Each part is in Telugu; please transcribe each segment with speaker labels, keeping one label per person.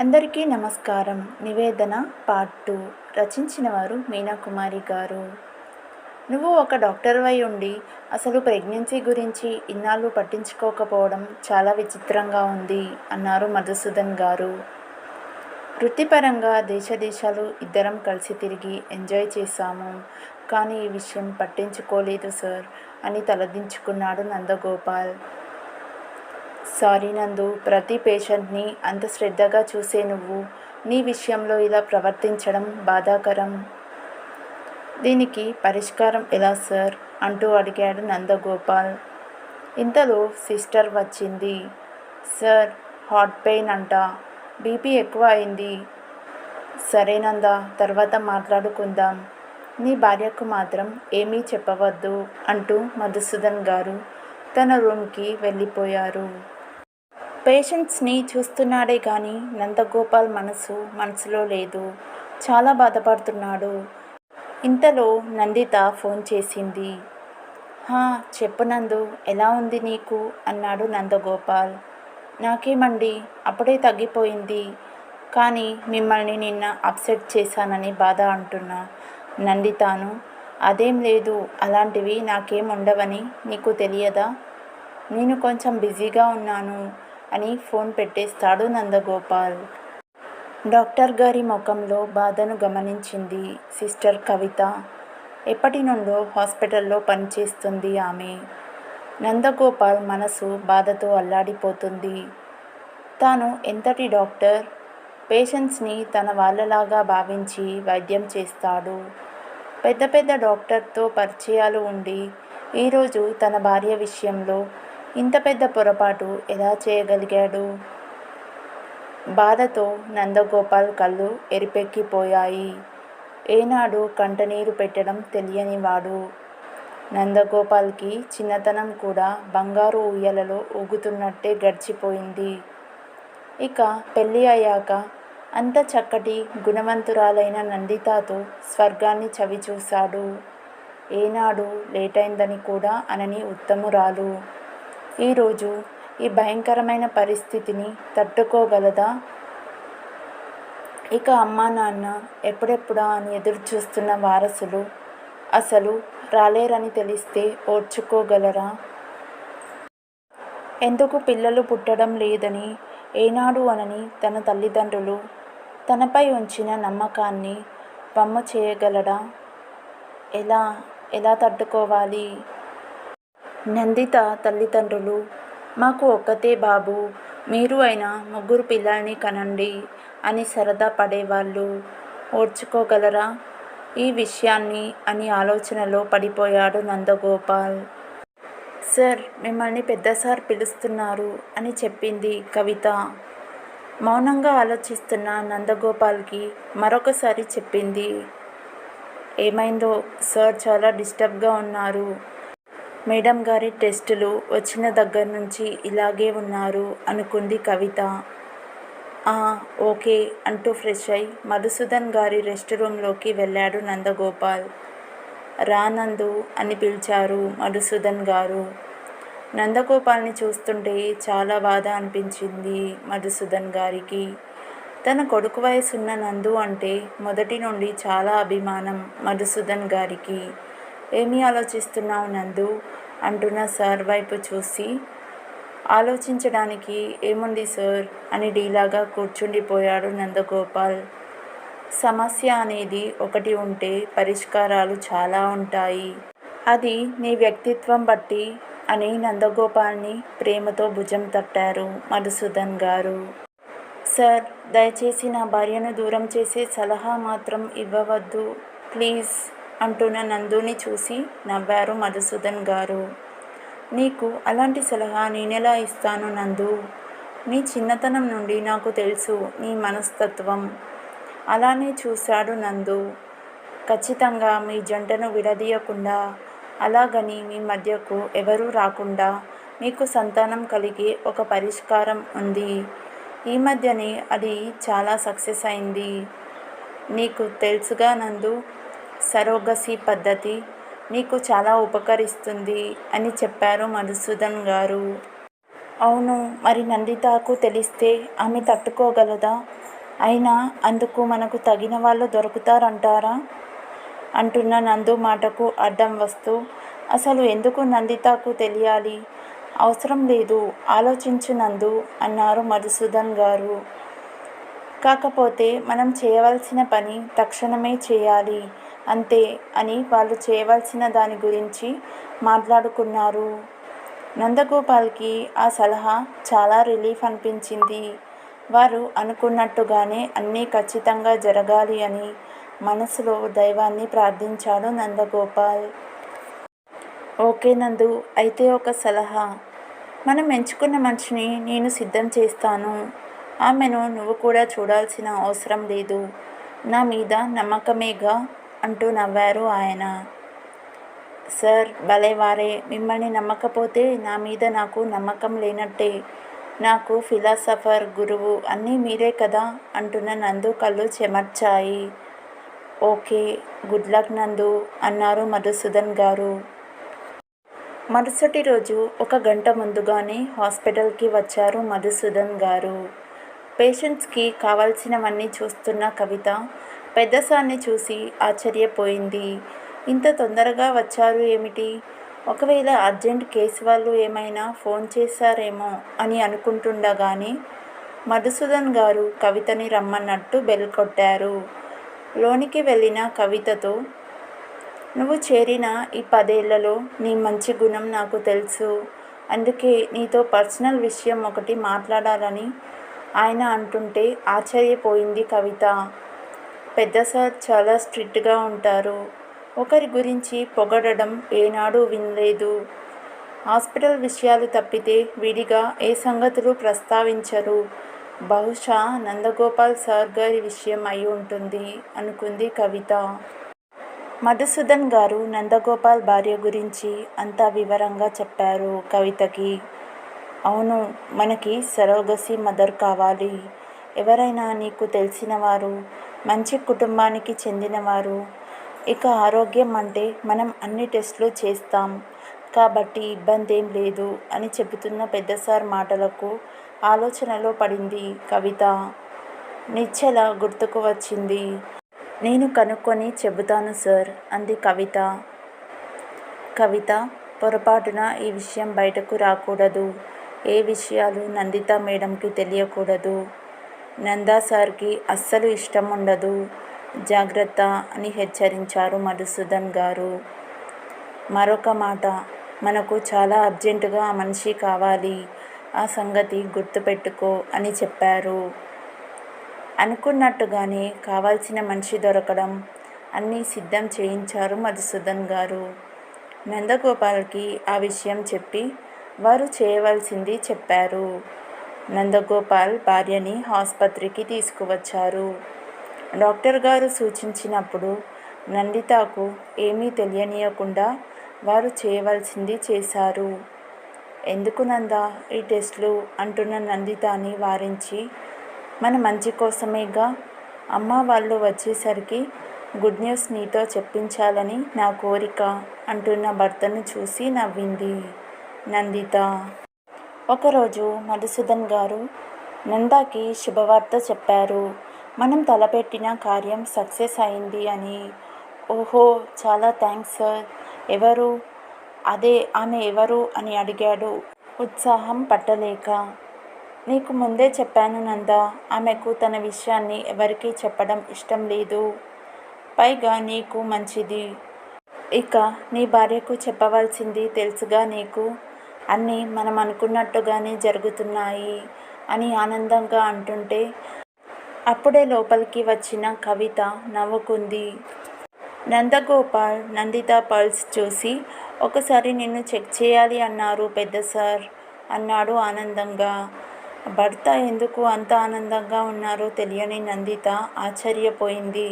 Speaker 1: అందరికీ నమస్కారం. నివేదన పార్ట్ టూ. రచించిన వారు మీనాకుమారి గారు. నువ్వు ఒక డాక్టర్ వై ఉండి అసలు ప్రెగ్నెన్సీ గురించి ఇన్నాళ్ళు పట్టించుకోకపోవడం చాలా విచిత్రంగా ఉంది అన్నారు మధుసూదన్ గారు. వృత్తిపరంగా దేశ దేశాలు ఇద్దరం కలిసి తిరిగి ఎంజాయ్ చేశాము. కానీ ఈ విషయం పట్టించుకోలేదు సార్ అని తలదించుకున్నాడు నందగోపాల్. సారీ నందు ప్రతి పేషెంట్ని అంత శ్రద్ధగా చూసే నువ్వు. నీ విషయంలో ఇలా ప్రవర్తించడం బాధాకరం. దీనికి పరిష్కారం ఎలా సార్? అంటూ అడిగాడు నందగోపాల్. ఇంతలో సిస్టర్ వచ్చింది. సార్ హార్ట్ పెయిన్ అంట. బీపీ ఎక్కువ అయింది. సరేనందా తర్వాత మాట్లాడుకుందాం. నీ భార్యకు మాత్రం ఏమీ చెప్పవద్దు అంటూ మధుసూదన్ గారు తన రూమ్కి వెళ్ళిపోయారు. పేషెంట్స్ని చూస్తున్నాడే కానీ నందగోపాల్ మనసు మనసులో లేదు. చాలా బాధపడుతున్నాడు. ఇంతలో నందిత ఫోన్ చేసింది. హా చెప్పు నందు ఎలా ఉంది నీకు? అన్నాడు నందగోపాల్. నాకేమండి అప్పుడే తగ్గిపోయింది. కానీ మిమ్మల్ని నిన్న అప్సెట్ చేశానని బాధ అంటున్నా. నందితాను. అదేం లేదు అలాంటివి నాకేం ఉండవని నీకు తెలియదా? నేను కొంచెం బిజీగా ఉన్నాను. అని ఫోన్ పెట్టేస్తాడు నందగోపాల్. డాక్టర్ గారి ముఖంలో బాధను గమనించింది సిస్టర్ కవిత. ఎప్పటి నుండో హాస్పిటల్లో పనిచేస్తుంది ఆమె. నందగోపాల్ మనసు బాధతో అల్లాడిపోతుంది. తాను ఎంతటి డాక్టర్? పేషెంట్స్ని తన వాళ్ళలాగా భావించి వైద్యం చేస్తాడు. పెద్ద పెద్ద డాక్టర్తో పరిచయాలు ఉండి ఈరోజు తన భార్య విషయంలో ఇంత పెద్ద పొరపాటు ఎలా చేయగలిగాడు? బాధతో నందగోపాల్ కళ్ళు ఎరిపెక్కిపోయాయి. ఏనాడు కంటనీరు పెట్టడం తెలియనివాడు. నందగోపాల్కి చిన్నతనం కూడా బంగారు ఊయలలో ఊగుతున్నట్టే గడిచిపోయింది. ఇక పెళ్ళి అయ్యాక అంత చక్కటి గుణవంతురాలైన నందితాతో స్వర్గాన్ని చవిచూశాడు. ఏనాడు లేటైందని కూడా అనని ఉత్తమురాలు. ఈరోజు ఈ భయంకరమైన పరిస్థితిని తట్టుకోగలదా? ఇక అమ్మా నాన్న ఎప్పుడెప్పుడా అని ఎదురు చూస్తున్న వారసులు అసలు రాలేరని తెలిస్తే ఓర్చుకోగలరా? ఎందుకు పిల్లలు పుట్టడం లేదని ఏనాడు అనని తన తల్లిదండ్రులు తనపై ఉంచిన నమ్మకాన్ని బొమ్మ చేయగలడా? ఎలా ఎలా తట్టుకోవాలి? నందిత తల్లిదండ్రులు మాకు ఒక్కతే బాబు మీరు అయినా ముగ్గురు పిల్లల్ని కనండి అని సరదా పడేవాళ్ళు. ఓర్చుకోగలరా? ఈ విషయాన్ని అని ఆలోచనలో పడిపోయాడు నందగోపాల్. సార్ మిమ్మల్ని పెద్ద సార్ పిలుస్తున్నారు అని చెప్పింది కవిత. మౌనంగా ఆలోచిస్తున్న నందగోపాల్కి మరొకసారి చెప్పింది ఏమైందో సార్ చాలా డిస్టర్బ్గా ఉన్నారు. మేడం గారి టెస్టులు వచ్చిన దగ్గర నుంచి ఇలాగే ఉన్నారు అనుకుంది కవిత. ఓకే అంటూ ఫ్రెష్ అయి మధుసూదన్ గారి రెస్ట్ రూమ్లోకి వెళ్ళాడు నందగోపాల్. రానందు అని పిలిచారు మధుసూదన్ గారు. నందగోపాల్ని చూస్తుంటే చాలా బాధ అనిపించింది మధుసూదన్ గారికి. తన కొడుకు వయసున్న నందు అంటే మొదటి నుండి చాలా అభిమానం మధుసూదన్ గారికి. ఏమీ ఆలోచిస్తున్నావు నందు? అంటున్న సార్ వైపు చూసి. ఆలోచించడానికి ఏముంది సార్? అని డీలాగా కూర్చుండిపోయాడు నందగోపాల్. సమస్య అనేది ఒకటి ఉంటే పరిష్కారాలు చాలా ఉంటాయి. అది నీ వ్యక్తిత్వం బట్టి అని నందగోపాల్ని ప్రేమతో భుజం తట్టారు మధుసూదన్ గారు. సార్ దయచేసి నా భార్యను దూరం చేసే సలహా మాత్రం ఇవ్వవద్దు. ప్లీజ్. అంటున్న నందుని చూసి నవ్వారు మధుసూదన్ గారు. నీకు అలాంటి సలహా నేనెలా ఇస్తాను నందు? నీ చిన్నతనం నుండి నాకు తెలుసు నీ మనస్తత్వం. అలానే చూశాడు నందు. ఖచ్చితంగా మీ జంటను విడదీయకుండా అలాగని మీ మధ్యకు ఎవరూ రాకుండా మీకు సంతానం కలిగే ఒక పరిష్కారం ఉంది. ఈ మధ్యనే అది చాలా సక్సెస్ అయింది. నీకు తెలుసుగా నందు సరోగసి పద్ధతి మీకు చాలా ఉపకరిస్తుంది అని చెప్పారు మధుసూదన్ గారు. అవును మరి నందితకు తెలిస్తే ఆమె తట్టుకోగలదా? అయినా అందుకు మనకు తగిన వాళ్ళు దొరుకుతారంటారా? అంటున్న నందు మాటకు అడ్డం వస్తూ అసలు ఎందుకు నందితకు తెలియాలి? అవసరం లేదు ఆలోచించు నందు అన్నారు మధుసూదన్ గారు. కాకపోతే మనం చేయవలసిన పని తక్షణమే చేయాలి అంతే అని వాళ్ళు చేయవలసిన దాని గురించి మాట్లాడుకున్నారు. నందగోపాల్కి ఆ సలహా చాలా రిలీఫ్ అనిపించింది. వారు అనుకున్నట్టుగానే అన్నీ ఖచ్చితంగా జరగాలి అని మనసులో దైవాన్ని ప్రార్థించాడు నందగోపాల్. ఓకే నందు అయితే ఒక సలహా. మనం ఎంచుకున్న మనిషిని నేను సిద్ధం చేస్తాను. ఆమెను నువ్వు కూడా చూడాల్సిన అవసరం లేదు. నా మీద నమ్మకమేగా? అంటూ నవ్వారు ఆయన. సార్ భలేవారే మిమ్మల్ని నమ్మకపోతే నా మీద నాకు నమ్మకం లేనట్టే. నాకు ఫిలాసఫర్ గురువు అన్నీ మీరే కదా అంటున్న నందు కళ్ళు చెమర్చాయి. ఓకే గుడ్ లక్ నందు అన్నారు మధుసూదన్ గారు. మరుసటి రోజు ఒక గంట ముందుగానే హాస్పిటల్కి వచ్చారు మధుసూదన్ గారు. పేషెంట్స్కి కావాల్సినవన్నీ చూస్తున్న కవిత పెద్దసాన్ని చూసి ఆశ్చర్యపోయింది. ఇంత తొందరగా వచ్చారు ఏమిటి? ఒకవేళ అర్జెంట్ కేసు వాళ్ళు ఏమైనా ఫోన్ చేశారేమో అని అనుకుంటుండగానే మధుసూదన్ గారు కవితని రమ్మన్నట్టు బెల్ కొట్టారు. లోనికి వెళ్ళిన కవితతో నువ్వు చేరిన ఈ పదేళ్ళలో నీ మంచి గుణం నాకు తెలుసు. అందుకే నీతో పర్సనల్ విషయం ఒకటి మాట్లాడాలని ఆయన అంటుంటే ఆశ్చర్యపోయింది కవిత. పెద్ద సార్ చాలా స్ట్రిక్ట్గా ఉంటారు. ఒకరి గురించి పొగడడం ఏనాడూ వినలేదు. హాస్పిటల్ విషయాలు తప్పితే విడిగా ఏ సంగతులు ప్రస్తావించరు. బహుశా నందగోపాల్ సార్ గారి విషయం అయి ఉంటుంది అనుకుంది కవిత. మధుసూదన్ గారు నందగోపాల్ భార్య గురించి అంతా వివరంగా చెప్పారు కవితకి. అవును మనకి సరోగసి మదర్ కావాలి. ఎవరైనా నీకు తెలిసిన వారు మంచి కుటుంబానికి చెందినవారు. ఇక ఆరోగ్యం అంటే మనం అన్ని టెస్టులు చేస్తాం. కాబట్టి ఇబ్బంది ఏం లేదు అని చెబుతున్న పెద్ద సార్ మాటలకు ఆలోచనలో పడింది కవిత. నిశ్చల గుర్తుకు వచ్చింది. నేను కనుక్కొని చెబుతాను సార్ అంది కవిత. కవిత పొరపాటున ఈ విషయం బయటకు రాకూడదు. ఏ విషయాలు నందిత మేడంకి తెలియకూడదు. నందా సార్కి అస్సలు ఇష్టం ఉండదు. జాగ్రత్త అని హెచ్చరించారు మధుసూదన్ గారు. మరొక మాట మనకు చాలా అర్జెంటుగా ఆ మనిషి కావాలి. ఆ సంగతి గుర్తుపెట్టుకో అని చెప్పారు. అనుకున్నట్టుగానే కావాల్సిన మనిషి దొరకడం అన్నీ సిద్ధం చేయించారు మధుసూదన్ గారు. నందగోపాల్కి ఆ విషయం చెప్పి వారు చేయవలసింది చెప్పారు. నందగోపాల్ భార్యని ఆసుపత్రికి తీసుకువచ్చారు. డాక్టర్ గారు సూచించినప్పుడు నందితకు ఏమీ తెలియనీయకుండా వారు చేయవలసింది చేశారు. ఎందుకు నందా? ఈ టెస్ట్లు అంటున్న నందితాని వారించి మన మంచి కోసమేగా. అమ్మ వాళ్ళు వచ్చేసరికి గుడ్ న్యూస్ నీతో చెప్పించాలని నా కోరిక అంటున్న భర్తను చూసి నవ్వింది నందిత. ఒకరోజు మధుసూదన్ గారు నందాకి శుభవార్త చెప్పారు. మనం తలపెట్టిన కార్యం సక్సెస్ అయింది అని. ఓహో చాలా థ్యాంక్స్ సార్. ఎవరు? అదే ఆమె ఎవరు? అని అడిగాడు. ఉత్సాహం పట్టలేక. నీకు ముందే చెప్పాను నంద ఆమెకు తన విషయాన్ని ఎవరికీ చెప్పడం ఇష్టం లేదు. పైగా నీకు మంచిది. ఇక నీ భార్యకు చెప్పవలసింది తెలుసుగా నీకు. అన్నీ మనం అనుకున్నట్టుగానే జరుగుతున్నాయి అని ఆనందంగా అంటుంటే అప్పుడే లోపలికి వచ్చిన కవిత నవ్వుకుంది. నందగోపాల్ నందిత పల్స్ చూసి ఒకసారి నిన్ను చెక్ చేయాలి అన్నారు పెద్ద సార్ అన్నాడు ఆనందంగా. భర్త ఎందుకు అంత ఆనందంగా ఉన్నారో తెలియని నందిత ఆశ్చర్యపోయింది.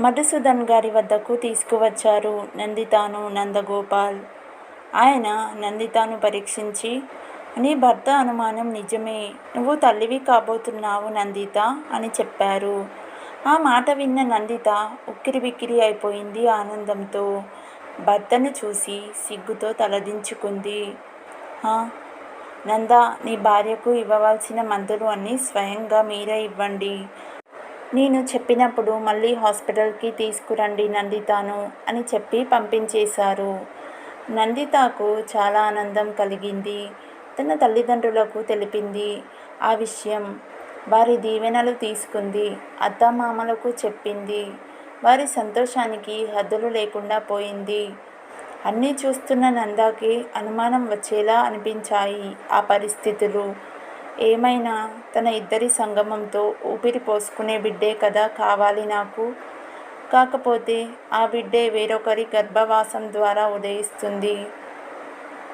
Speaker 1: మధుసూదన్ గారి వద్దకు తీసుకువచ్చారు నందితాను నందగోపాల్. ఆయన నందితను పరీక్షించి నీ భర్త అనుమానం నిజమే. నువ్వు తల్లివి కాబోతున్నావు నందిత అని చెప్పారు. ఆ మాట విన్న నందిత ఉక్కిరిబిక్కిరి అయిపోయింది ఆనందంతో. భర్తను చూసి సిగ్గుతో తలదించుకుంది. నంద నీ భార్యకు ఇవ్వవలసిన మందులు అన్నీ స్వయంగా మీరే ఇవ్వండి. నేను చెప్పినప్పుడు మళ్ళీ హాస్పిటల్కి తీసుకురండి నందితాను అని చెప్పి పంపించేశారు. నందితకు చాలా ఆనందం కలిగింది. తన తల్లిదండ్రులకు తెలిపింది ఆ విషయం. వారి దీవెనలు తీసుకుంది. అత్తమామలకు చెప్పింది. వారి సంతోషానికి హద్దులు లేకుండా పోయింది. అన్నీ చూస్తున్న నందాకి అనుమానం వచ్చేలా అనిపించాయి ఆ పరిస్థితులు. ఏమైనా తన ఇద్దరి సంగమంతో ఊపిరి పోసుకునే బిడ్డే కదా కావాలి నాకు? కాకపోతే ఆ బిడ్డే వేరొకరి గర్భవాసం ద్వారా ఉదయిస్తుంది.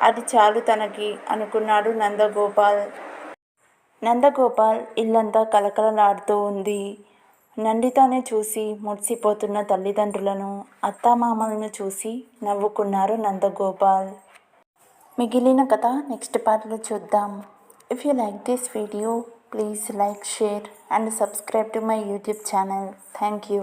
Speaker 1: అది చాలు తనకి అనుకున్నాడు నందగోపాల్. నందగోపాల్ ఇల్లంతా కలకలలాడుతూ ఉంది. నందితనే చూసి మురిసిపోతున్న తల్లిదండ్రులను అత్తామామలను చూసి నవ్వుకున్నారు నందగోపాల్. మిగిలిన కథ నెక్స్ట్ పార్ట్లో చూద్దాం. If you like this video please like share and subscribe to my YouTube channel thank you